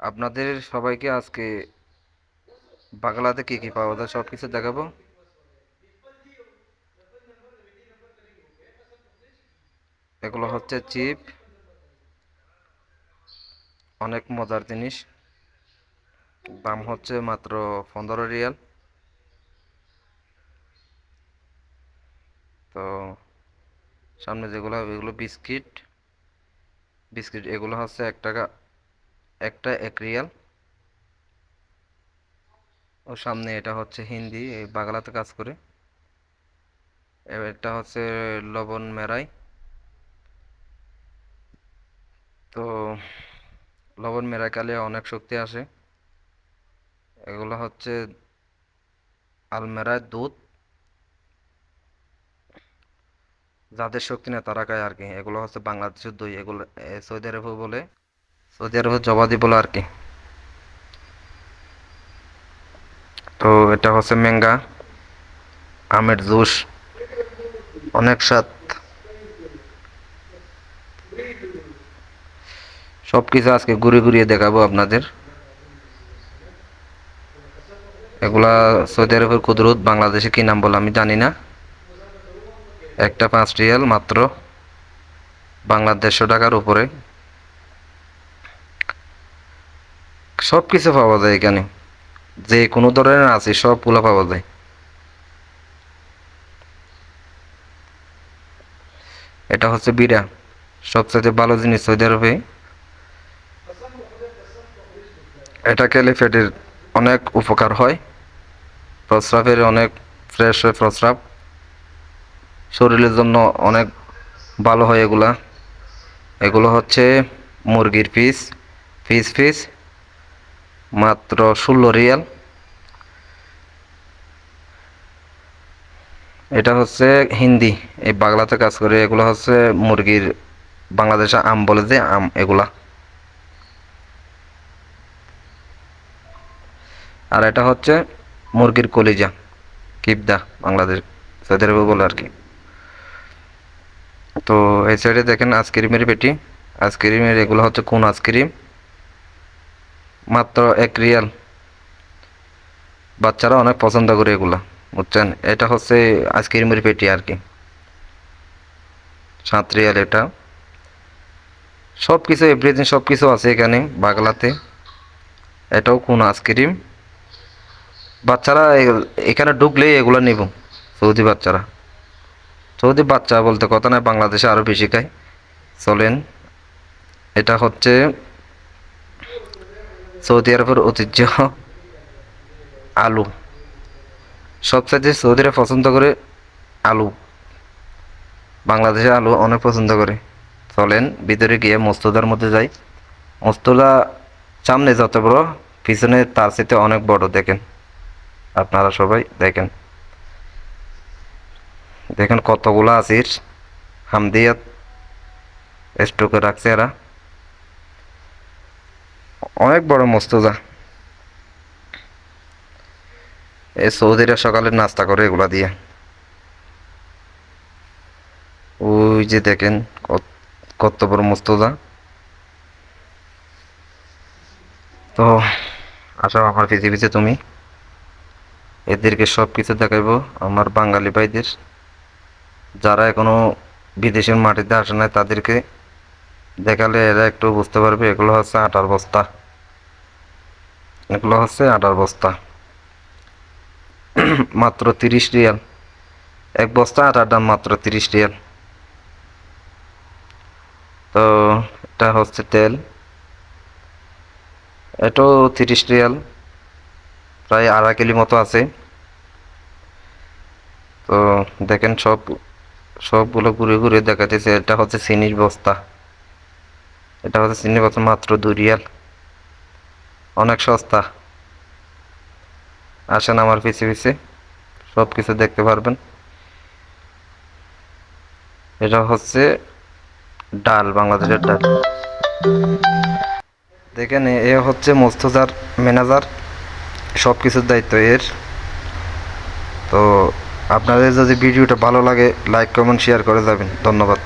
আপনাদের সবাইকে আজকে বাংলাতে কি কি পাওয়া যায় সব কিছু দেখাবো। এগুলো হচ্ছে চিপ। অনেক মজার জিনিস। দাম হচ্ছে মাত্র পনেরো রিয়াল। তো সামনে যেগুলো হবে এগুলো বিস্কিট। বিস্কিট, এগুলো হচ্ছে এক টাকা, একটা এক রিয়াল। ও সামনে এটা হচ্ছে হিন্দি বাংলাতে কাজ করে। এটা হচ্ছে লবণ মেরাই। তো লবণ মেরাকালে অনেক শক্তি আসে। এগুলো হচ্ছে আলমেরায় দুধ। যাদের শক্তি নেই তারা খায় আর কি? এগুলো হচ্ছে বাংলাদেশের দই। এগুলো সৌদি আরবে বলে, সৌদি আরবে জবাদি বলে আর কি। তো এটা হচ্ছে ম্যাঙ্গা, আমের জুস, অনেক স্বাদ। সব কিছু আজকে ঘুরে ঘুরিয়ে দেখাবো আপনাদের। এগুলা সৌদি আরবের কুদরত, বাংলাদেশে কি নাম বলে আমি জানি না। একটা পাঁচ রিয়াল মাত্র বাংলার দেড়শো টাকার উপরে। সব কিছু পাওয়া যায় এখানে। যে কোনো ধরনের আছে সবগুলো পাওয়া যায়। এটা হচ্ছে বিড়া। সবচেয়ে ভালো জিনিস সৌদি আরবে। এটা খেলে পেটের অনেক উপকার হয়। প্রস্রাবের অনেক ফ্রেশ হয়, প্রস্রাব। শরীরের জন্য অনেক ভালো হয় এগুলা। এগুলো হচ্ছে মুরগির পিস পিস পিস, মাত্র ষোলো রিয়াল। এটা হচ্ছে হিন্দি, এই বাংলাতে কাজ করে। এগুলো হচ্ছে মুরগির বাংলাদেশে আম বলে যে আম এগুলা। আর এটা হচ্ছে মুরগির কলিজা, কিবদা বাংলাদেশ আরবে বলে আর কি। তো এই সাইডে দেখেন আইসক্রিমের পেটি। আইসক্রিমের এগুলো হচ্ছে কোন আইসক্রিম? মাত্র এক রিয়াল। বাচ্চারা অনেক পছন্দ করে এগুলা, বুঝছেন? এটা হচ্ছে আইসক্রিমের পেটি আর কি। সাত রিয়াল এটা। সব কিছু এভরিথিং সব কিছু আছে এখানে বাগলাতে। এটাও কোন আইসক্রিম? বাচ্চারা এখানে ঢুকলেই এগুলো নিব, সৌদি বাচ্চারা। সৌদি বাচ্চা বলতে কথা নয়, বাংলাদেশে আরও বেশি খায়। চলেন, এটা হচ্ছে সৌদি আরবের ঐতিহ্য আলু। সবচাইতে সৌদিরা পছন্দ করে আলু। বাংলাদেশে আলু অনেক পছন্দ করে। চলেন, ভিতরে গিয়ে মস্তদার মধ্যে যাই। মস্তদা সামনে যত বড়, পিছনে তার সাথে অনেক বড় দেখেন। আপনারা সবাই দেখেন। দেখেন কতগুলো আসির। হামদিয়াত স্টোকে রাখছে এরা। অনেক বড় মস্তজা এই সৌদিরা সকালে নাস্তা করে এগুলা দিয়ে। ওই যে দেখেন কত বড় মস্তজা তো আসো আমার পিছিয়ে পিছিয়ে তুমি। এদেরকে সব কিছু দেখাইবো, আমার বাঙালি ভাইদের। যারা এখনও বিদেশের মাটিতে আসে নাই, তাদেরকে দেখালে এরা একটু বুঝতে পারবে, এগুলো হচ্ছে আটার বস্তা। এগুলো হচ্ছে আটার বস্তা। মাত্র তিরিশ রিয়াল। এক বস্তা আটার দাম মাত্র তিরিশ রিয়াল। তো এটা হচ্ছে তেল। এটাও তিরিশ রিয়াল। প্রায় আড়াই কিলি মতো আছে। তো দেখেন সব সবগুলো ঘুরে ঘুরে দেখাতেছে, এটা হচ্ছে চিনির বস্তা। এটা হচ্ছে চিনির বস্তা মাত্র দুই রিয়াল। অনেক সস্তা। আসেন আমার পিছে পিছে সব কিছু দেখতে পারবেন। এটা হচ্ছে ডাল, বাংলাদেশের ডাল। দেখেন, এ হচ্ছে মোস্তজার ম্যানেজার সব কিছুর দায়িত্ব এর। তো আপনাদের যদি ভিডিওটা ভালো লাগে লাইক কমেন্ট শেয়ার করে যাবেন। ধন্যবাদ।